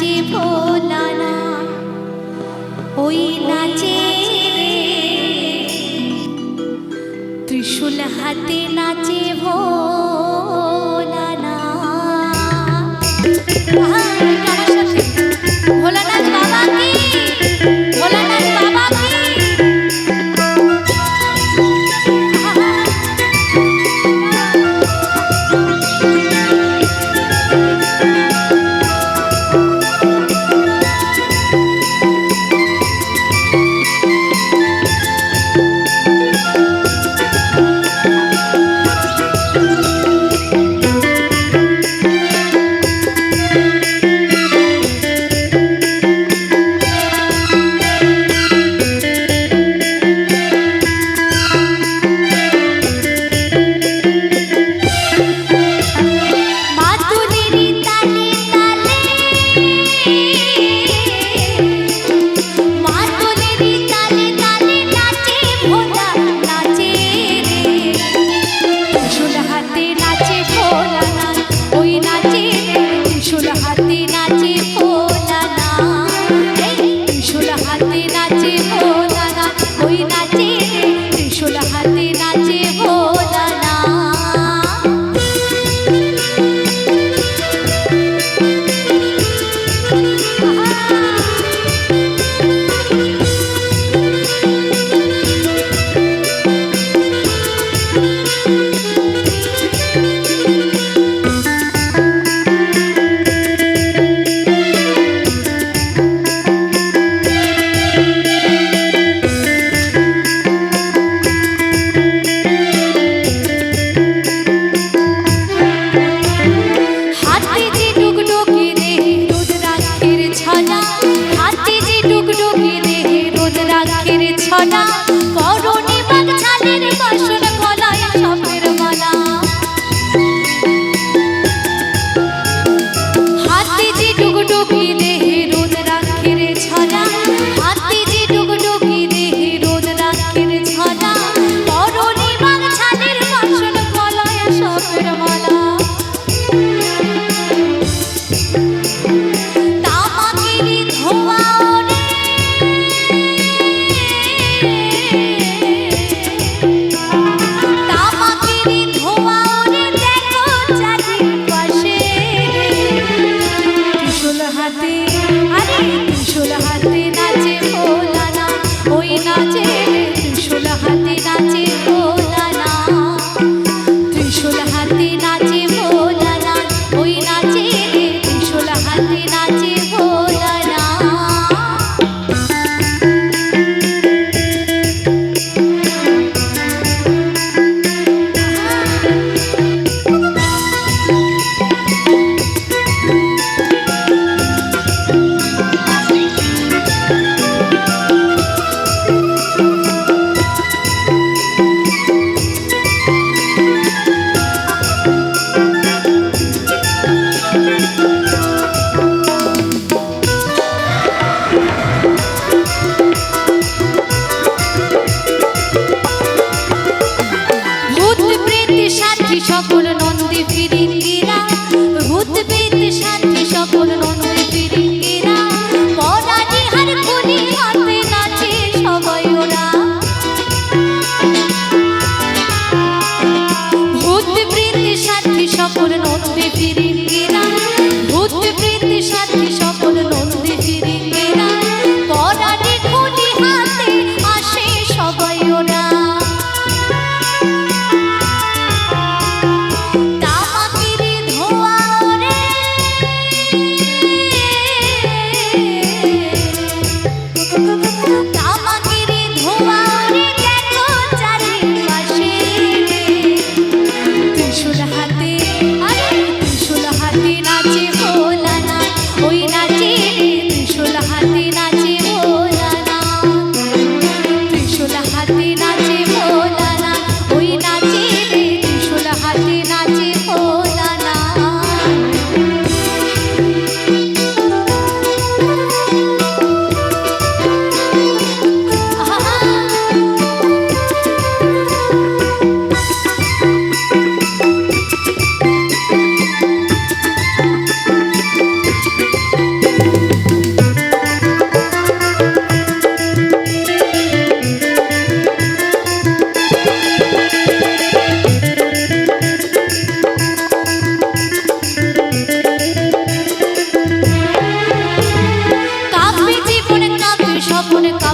নাচে ভোলানা ওই নাচে ত্রিশুল হাতে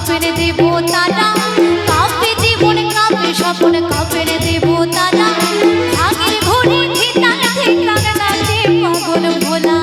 কাপের দেব তারা কাপে জীবন কাপে স্বপ্ন কাপের দেব তারা ভাগের ঘরে ঠিকানা ঠিকানা কাছে মগন ভোলা।